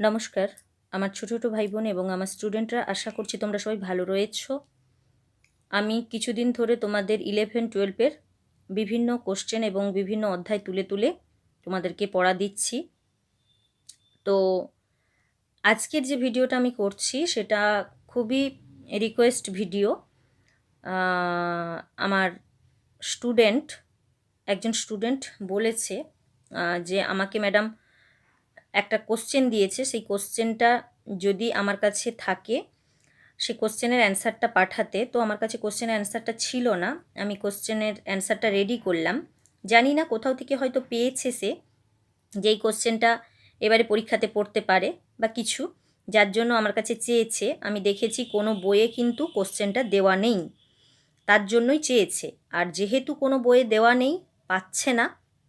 নমস্কার। আমার ছোটো ছোটো ভাই বোন এবং আমার স্টুডেন্টরা আশা করছি তোমরা সবাই ভালো রয়েছো। আমি কিছুদিন ধরে তোমাদের ইলেভেন টুয়েলভের বিভিন্ন কোশ্চেন এবং বিভিন্ন অধ্যায় তুলে তুলে তোমাদেরকে পড়া দিচ্ছি। তো আজকের যে ভিডিওটা আমি করছি, সেটা খুবই রিকোয়েস্ট ভিডিও আমার স্টুডেন্ট একজন স্টুডেন্ট বলেছে যে আমাকে ম্যাডাম একটা কোশ্চেন দিয়েছে, সেই কোশ্চেনটা যদি আমার কাছে থাকে সেই কোশ্চেনের অ্যান্সারটা পাঠাতে, তো আমার কাছে কোশ্চেনের অ্যান্সারটা ছিল না। আমি কোশ্চেনের অ্যান্সারটা রেডি করলাম। জানি না কোথাও থেকে হয়তো পেয়েছে সে, যেই কোশ্চেনটা এবারে পরীক্ষাতে পড়তে পারে বা কিছু, যার জন্য আমার কাছে চেয়েছে। আমি দেখেছি কোনো বইয়ে কিন্তু কোশ্চেনটা দেওয়া নেই, তার জন্যই চেয়েছে। আর যেহেতু কোনো বইয়ে দেওয়া নেই, পাচ্ছে না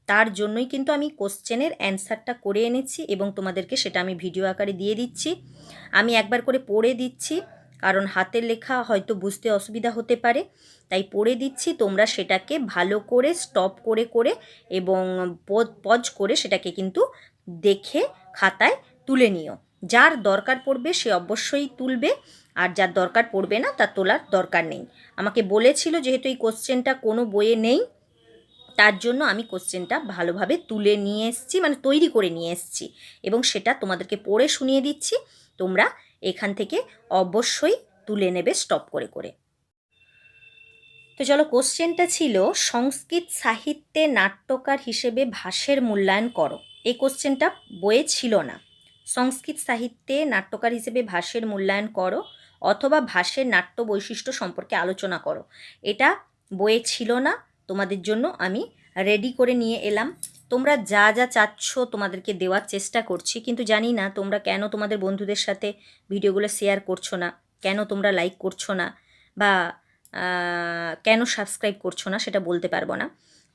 তার জন্যই কিন্তু আমি কোশ্চেনের অ্যান্সারটা করে এনেছি এবং তোমাদেরকে সেটা আমি ভিডিও আকারে দিয়ে দিচ্ছি। আমি একবার করে পড়ে দিচ্ছি, কারণ হাতের লেখা হয়তো বুঝতে অসুবিধা হতে পারে। তাই পড়ে দিচ্ছি, তোমরা সেটাকে ভালো করে স্টপ করে করে এবং পজ করে সেটাকে কিন্তু দেখে খাতায় তুলে নিও। যার দরকার পড়বে সে অবশ্যই তুলবে, আর যার দরকার পড়বে না তার তোলার দরকার নেই। আমাকে বলেছিল যেহেতু এই কোশ্চেনটা কোনো বইয়ে নেই তার জন্য আমি কোশ্চেনটা ভালোভাবে তুলে নিয়ে এসেছি মানে তৈরি করে নিয়ে এসেছি এবং সেটা তোমাদেরকে পড়ে শুনিয়ে দিচ্ছি। তোমরা এখান থেকে অবশ্যই তুলে নেবে স্টপ করে করে। তো চলো কোশ্চেনটা ছিল, সংস্কৃত সাহিত্যে নাট্যকার হিসেবে ভাষের মূল্যায়ন করো। এই কোশ্চেনটা বইয়ে ছিল না। সংস্কৃত সাহিত্যে নাট্যকার হিসেবে ভাষের মূল্যায়ন করো অথবা ভাষের নাট্য বৈশিষ্ট্য সম্পর্কে আলোচনা করো। এটা বইয়ে ছিল না তোমাদের জন্য আমি রেডি করে নিয়ে এলাম। তোমরা যা যা চাচ্ছ তোমাদেরকে দেওয়ার চেষ্টা করছি, কিন্তু জানি না তোমরা কেন তোমাদের বন্ধুদের সাথে ভিডিওগুলো শেয়ার করছ না, কেন তোমরা লাইক করছ না, বা কেন সাবস্ক্রাইব করছ না সেটা বলতে পারব না।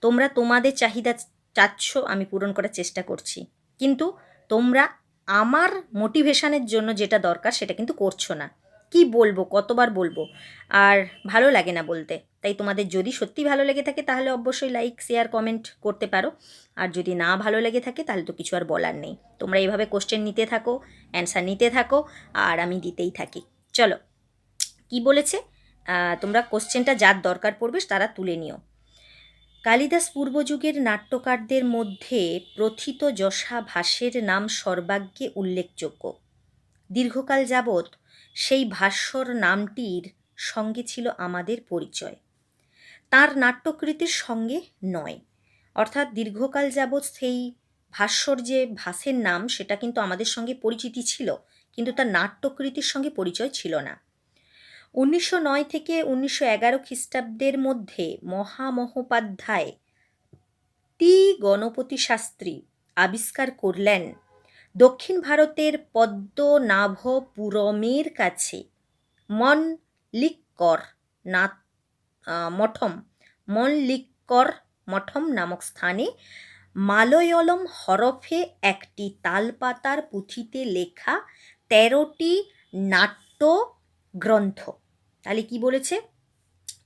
তোমরা তোমাদের চাহিদা চাচ্ছ আমি পূরণ করার চেষ্টা করছি, কিন্তু তোমরা আমার মোটিভেশনের জন্য যেটা দরকার সেটা কিন্তু করছ না। কি বলব, কতবার বলব? আর ভালো লাগে না বলতে। তাই তোমাদের যদি সত্যি ভালো লেগে থাকে তাহলে অবশ্যই লাইক শেয়ার কমেন্ট করতে পারো। আর যদি না ভালো লেগে থাকে তাহলে তো কিছু আর বলার নেই। তোমরা এইভাবে কোশ্চেন নিতে থাকো অ্যান্সার নিতে থাকো, আর আমি দিতেই থাকি। চলো, কি বলেছে? তোমরা কোশ্চেনটা যার দরকার পড়বে তারা তুলে নিও। কালিদাস পূর্বযুগের নাট্যকারদের মধ্যে প্রথিত যশা ভাষ্যের নাম সর্বাগ্যে উল্লেখযোগ্য। দীর্ঘকাল যাবৎ সেই ভাষ্যর নামটির সঙ্গে ছিল আমাদের পরিচয়। তার নাট্যকৃতির সঙ্গে নয়। অর্থাৎ দীর্ঘকাল যাবৎ সেই ভাষ্যর যে ভাসের নাম সেটা কিন্তু আমাদের সঙ্গে পরিচিতি ছিল কিন্তু তার নাট্যকৃতির সঙ্গে পরিচয় ছিল না। উনিশশো নয় থেকে উনিশশো এগারো খ্রিস্টাব্দের মধ্যে মহামহোপাধ্যায় টি. গণপতি শাস্ত্রী আবিষ্কার করলেন দক্ষিণ ভারতের পদ্মনাভপুরমের কাছে মনলিক্কর না আহ, মঠম মনলিক্কর মঠম নামক স্থানে মালয়লম হরফে একটি তালপাতার পুঁথিতে লেখা তেরোটি নাট্য গ্রন্থ। তাহলে কি বলেছে?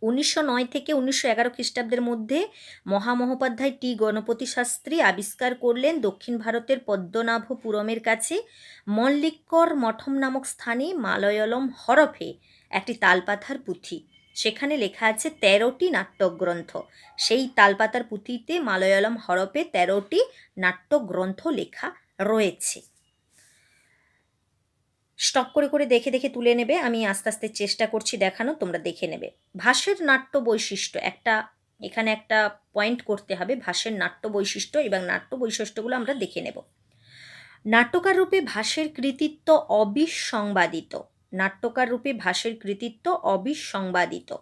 উনিশশো নয় থেকে উনিশশো এগারো খ্রিস্টাব্দের মধ্যে মহামহোপাধ্যায় টি গণপতি শাস্ত্রী আবিষ্কার করলেন দক্ষিণ ভারতের পদ্মনাভপুরমের কাছে। মল্লিক্কর মঠম নামক স্থানে মালয়লম হরফে একটি তালপাতার পুঁথি। সেখানে লেখা আছে তেরোটি নাট্যগ্রন্থ। সেই তালপাতার পুঁথিতে মালয়ালম হরফে তেরোটি নাট্যগ্রন্থ লেখা রয়েছে। স্টপ করে করে দেখে দেখে তুলে নেবে। আমি আস্তে আস্তে চেষ্টা করছি দেখানো, তোমরা দেখে নেবে। ভাষের নাট্য বৈশিষ্ট্য একটা, এখানে একটা পয়েন্ট করতে হবে, ভাষের নাট্য বৈশিষ্ট্য এবং নাট্য বৈশিষ্ট্যগুলো আমরা দেখে নেব। নাট্যকার রূপে ভাষের কৃতিত্ব অবিসংবাদিত। নাট্যকার রূপে ভাষের কৃতিত্ব অবিসংবাদিত।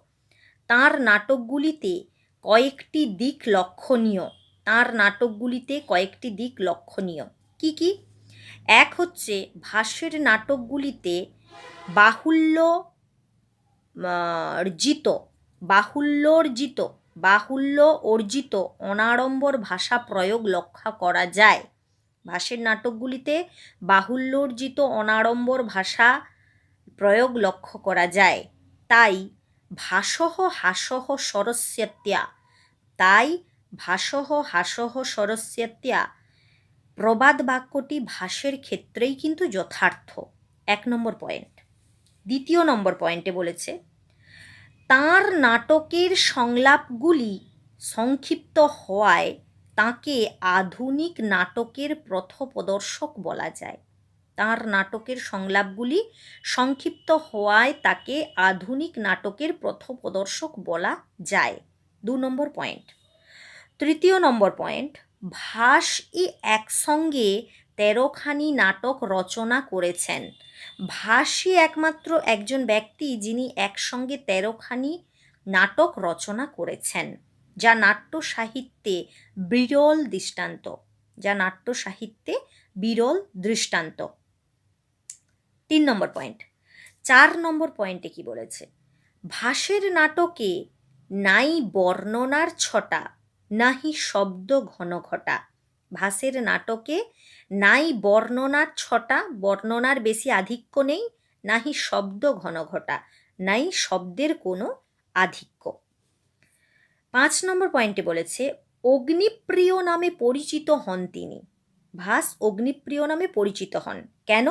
তার নাটকগুলিতে কয়েকটি দিক লক্ষণীয়। তার নাটকগুলিতে কয়েকটি দিক লক্ষণীয়। কি কি? এক হচ্ছে ভাষ্যের নাটকগুলিতে বাহুল্য অর্জিত বাহুল্যর্জিত বাহুল্য অর্জিত অনাড়ম্বর ভাষা প্রয়োগ লক্ষ্য করা যায়। ভাষের নাটকগুলিতে বাহুল্যর্জিত অনাড়ম্বর ভাষা প্রয়োগ লক্ষ্য করা যায়। তাই ভাষহ হাসহ সরস্যত্যা, তাই ভাষহ হাসহ সরস্যত্যা প্রবাদ বাক্যটি ভাষের ক্ষেত্রেই কিন্তু যথার্থ। এক নম্বর পয়েন্ট। দ্বিতীয় নম্বর পয়েন্টে বলেছে, তার নাটকের সংলাপগুলি সংক্ষিপ্ত হওয়ায় তাকে আধুনিক নাটকের প্রথপ্রদর্শক বলা যায়। তার নাটকের সংলাপগুলি সংক্ষিপ্ত হওয়ায় তাকে আধুনিক নাটকের প্রথপ্রদর্শক বলা যায়। দু নম্বর পয়েন্ট। তৃতীয় নম্বর পয়েন্ট, ভাস ই একসঙ্গে তেরোখানি নাটক রচনা করেছেন। ভাসই একমাত্র একজন ব্যক্তি যিনি একসঙ্গে তেরোখানি নাটক রচনা করেছেন, যা নাট্য সাহিত্যে বিরল দৃষ্টান্ত, যা নাট্য সাহিত্যে বিরল দৃষ্টান্ত। তিন নম্বর পয়েন্ট চার নম্বর পয়েন্টে কি বলেছে? ভাষের নাটকে নাই বর্ণনার ছটা, নাহি শব্দ ঘন ঘটা। ভাষের নাটকে নাই বর্ণনার ছটা, বর্ণনার বেশি আধিক্য নেই, নাহি শব্দ ঘন ঘটা, নাই শব্দের কোনো আধিক্য। পাঁচ নম্বর পয়েন্টে বলেছে, অগ্নিপ্রিয় নামে পরিচিত হন তিনি। ভাস অগ্নিপ্রিয় নামে পরিচিত হন। কেন?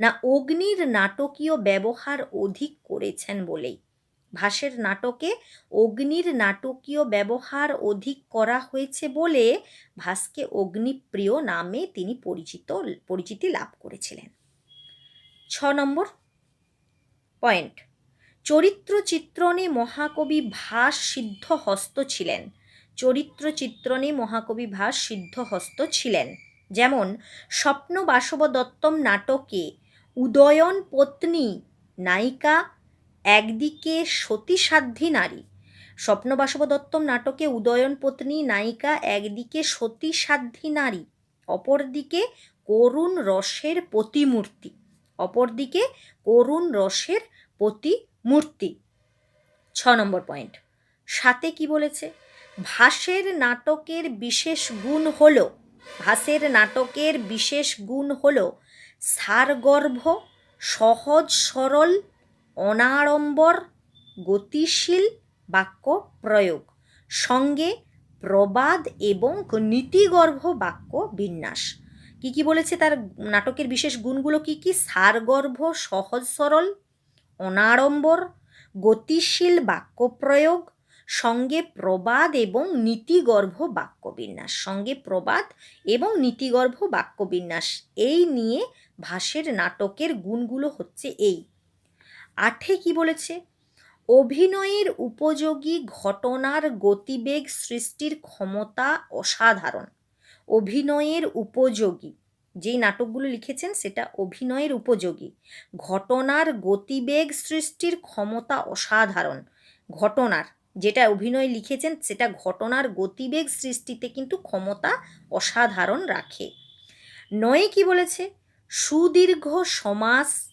না অগ্নির নাটকীয় ব্যবহার অধিক করেছেন বলেই। ভাসের নাটকে অগ্নির নাটকীয় ব্যবহার অধিক করা হয়েছে বলে ভাসকে অগ্নিপ্রিয় নামে তিনি পরিচিত, পরিচিতি লাভ করেছিলেন। ছ নম্বর পয়েন্ট। চরিত্র চিত্রণে মহাকবি ভাস সিদ্ধহস্ত ছিলেন। চরিত্র চিত্রণে মহাকবি ভাস সিদ্ধহস্ত ছিলেন। যেমন স্বপ্ন বাসব দত্তম নাটকে উদয়ন পত্নী নায়িকা, একদিকে সতীসাধ্যী নারী। স্বপ্ন বাসব দত্তম নাটকে উদয়ন পত্নী নায়িকা, একদিকে সতীসাধ্যী নারী। অপরদিকে করুণ রসের প্রতিমূর্তি অপরদিকে করুণ রসের প্রতিমূর্তি ছ নম্বর পয়েন্ট। সাথে কি বলেছে? ভাসের নাটকের বিশেষ গুণ হল ভাসের নাটকের বিশেষ গুণ হল সারগর্ভ, সহজ সরল, অনাড়ম্বর, গতিশীল বাক্য প্রয়োগ, সঙ্গে প্রবাদ এবং নীতিগর্ভ বাক্য বিন্যাস। কি কি বলেছে তার নাটকের বিশেষ গুণগুলো কি কি? সারগর্ভ, সহজ সরল, অনাড়ম্বর, গতিশীল বাক্য প্রয়োগ সঙ্গে প্রবাদ এবং নীতিগর্ভ বাক্যবিন্যাস। সঙ্গে প্রবাদ এবং নীতিগর্ভ বাক্যবিন্যাস। এই নিয়ে ভাষের নাটকের গুণগুলো হচ্ছে এই। আঠে কি বলেছে? অভিনয়ের উপযোগী ঘটনার গতিবেগ সৃষ্টির ক্ষমতা অসাধারণ। অভিনয়ের উপযোগী। যেই নাটকগুলো লিখেছেন সেটা অভিনয়ের উপযোগী। ঘটনার গতিবেগ সৃষ্টির ক্ষমতা অসাধারণ। ঘটনার যেটা অভিনয় লিখেছেন, সেটা ঘটনার গতিবেগ সৃষ্টিতে কিন্তু ক্ষমতা অসাধারণ রাখে। নয়ে কি বলেছে? সুদীর্ঘ সমাস,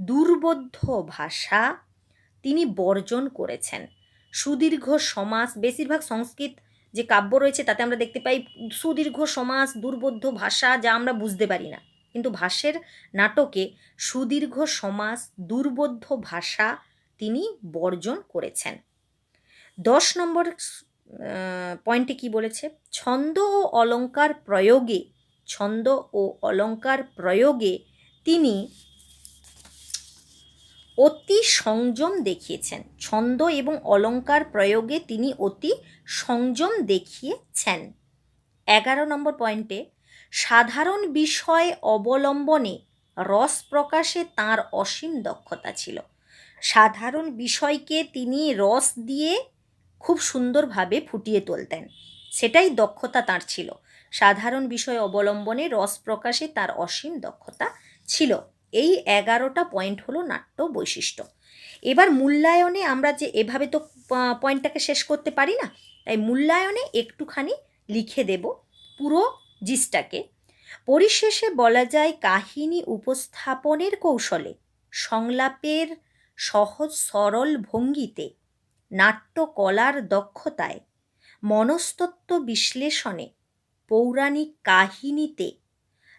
দুর্বোধ্য ভাষা তিনি বর্জন করেছেন। সুদীর্ঘ সমাস, বেশিরভাগ সংস্কৃত যে কাব্য রয়েছে, তাতে আমরা দেখতে পাই সুদীর্ঘ সমাস, দুর্বোধ্য ভাষা যা আমরা বুঝতে পারি না। কিন্তু ভাষের নাটকে সুদীর্ঘ সমাস, দুর্বোধ্য ভাষা তিনি বর্জন করেছেন। দশ নম্বর পয়েন্টে কি বলেছে? ছন্দ ও অলঙ্কার প্রয়োগে, ছন্দ ও অলঙ্কার প্রয়োগে তিনি অতি সংযম দেখিয়েছেন। ছন্দ এবং অলঙ্কার প্রয়োগে তিনি অতি সংযম দেখিয়েছেন। এগারো নম্বর পয়েন্টে সাধারণ বিষয় অবলম্বনে রস প্রকাশে তার অসীম দক্ষতা ছিল। সাধারণ বিষয়কে তিনি রস দিয়ে খুব সুন্দরভাবে ফুটিয়ে তুলতেন। সেটাই দক্ষতা তার ছিল। সাধারণ বিষয় অবলম্বনে রস প্রকাশে তার অসীম দক্ষতা ছিল। এই এগারোটা পয়েন্ট হলো নাট্য বৈশিষ্ট্য। এবার মূল্যায়নে আমরা যে এভাবে তো পয়েন্টটাকে শেষ করতে পারি না, তাই মূল্যায়নে একটুখানি লিখে দেব পুরো জিসটাকে। পরিশেষে বলা যায় কাহিনী উপস্থাপনের কৌশলে সংলাপের সহজ সরল ভঙ্গিতে নাট্যকলার দক্ষতায়, মনস্তত্ত্ব বিশ্লেষণে, পৌরাণিক কাহিনীতে,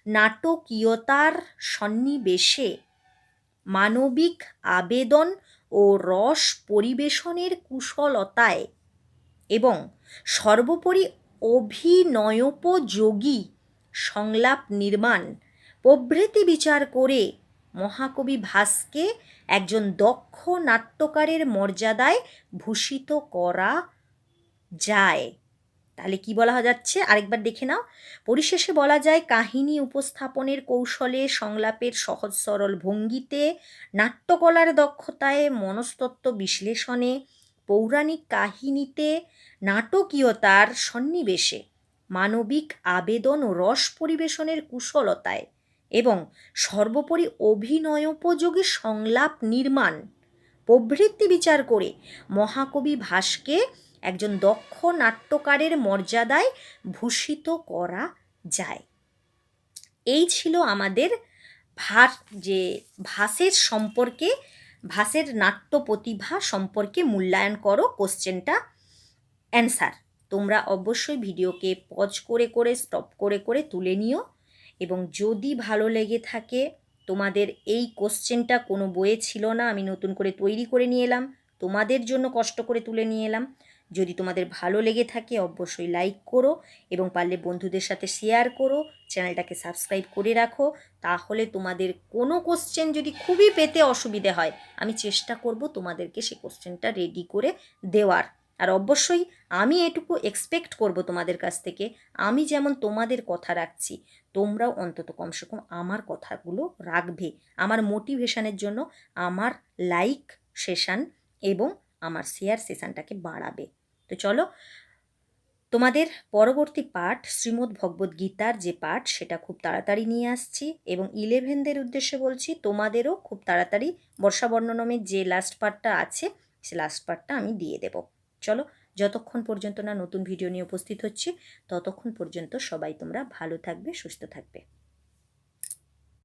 নাটকীয়তার সন্নিবেশে মানবিক আবেদন ও রস পরিবেশনের কুশলতায় এবং সর্বোপরি অভিনয়োপযোগী সংলাপ নির্মাণ প্রভৃতি বিচার করে মহাকবি ভাসকে একজন দক্ষ নাট্যকারের মর্যাদায় ভূষিত করা যায়। তাহলে কি বলা যাচ্ছে? আরেকবার দেখে নাও। পরিশেষে বলা যায়, কাহিনী উপস্থাপনের কৌশলে, সংলাপের সহজ সরল ভঙ্গিতে, নাট্যকলার দক্ষতায়, মনস্তত্ত্ব বিশ্লেষণে, পৌরাণিক কাহিনীতে, নাটকীয়তার সন্নিবেশে, মানবিক আবেদন ও রস পরিবেশনের কুশলতায়। এবং সর্বোপরি অভিনয়োপযোগী সংলাপ নির্মাণ। প্রভৃতি বিচার করে মহাকবি ভাসকে একজন দক্ষ নাট্যকারের মর্যাদায় ভূষিত করা যায়। এই ছিল আমাদের ভাস, যে ভাসের সম্পর্কে, ভাসের নাট্য প্রতিভা সম্পর্কে মূল্যায়ন করো কোশ্চেনটা অ্যান্সার। তোমরা অবশ্যই ভিডিওকে পজ করে করে, স্টপ করে করে তুলে নিও। এবং যদি ভালো লেগে থাকে, তোমাদের এই কোশ্চেনটা কোনো বইয়ে ছিল না, আমি নতুন করে তৈরি করে নিয়ে এলাম। তোমাদের জন্য কষ্ট করে তুলে নিয়ে এলাম। যদি তোমাদের ভালো লেগে থাকে, অবশ্যই লাইক করো এবং পারলে বন্ধুদের সাথে শেয়ার করো, চ্যানেলটাকে সাবস্ক্রাইব করে রাখো। তাহলে তোমাদের কোনো কোশ্চেন যদি খুবই পেতে অসুবিধে হয়, আমি চেষ্টা করব তোমাদেরকে সেই কোশ্চেনটা রেডি করে দেওয়ার। আর অবশ্যই আমি এটুকু এক্সপেক্ট করব তোমাদের কাছ থেকে। আমি যেমন তোমাদের কথা রাখছি, তোমরাও অন্তত কমসে কম আমার কথাগুলো রাখবে। আমার মোটিভেশনের জন্য আমার লাইক সেশান এবং আমার শেয়ার সেশানটাকে বাড়াবে। তো চলো, তোমাদের পরবর্তী পাঠ শ্রীমদ্ ভগবদ্ গীতার যে পাঠ, সেটা খুব তাড়াতাড়ি নিয়ে আসছি এবং ইলেভেনদের উদ্দেশ্যে বলছি, তোমাদেরও খুব তাড়াতাড়ি বর্ষা বর্ণনমের যে লাস্ট পার্টটা আছে, সে লাস্ট পার্টটা আমি দিয়ে দেব। চলো যতক্ষণ পর্যন্ত না নতুন ভিডিও নিয়ে উপস্থিত হচ্ছি, ততক্ষণ পর্যন্ত সবাই তোমরা ভালো থাকবে, সুস্থ থাকবে।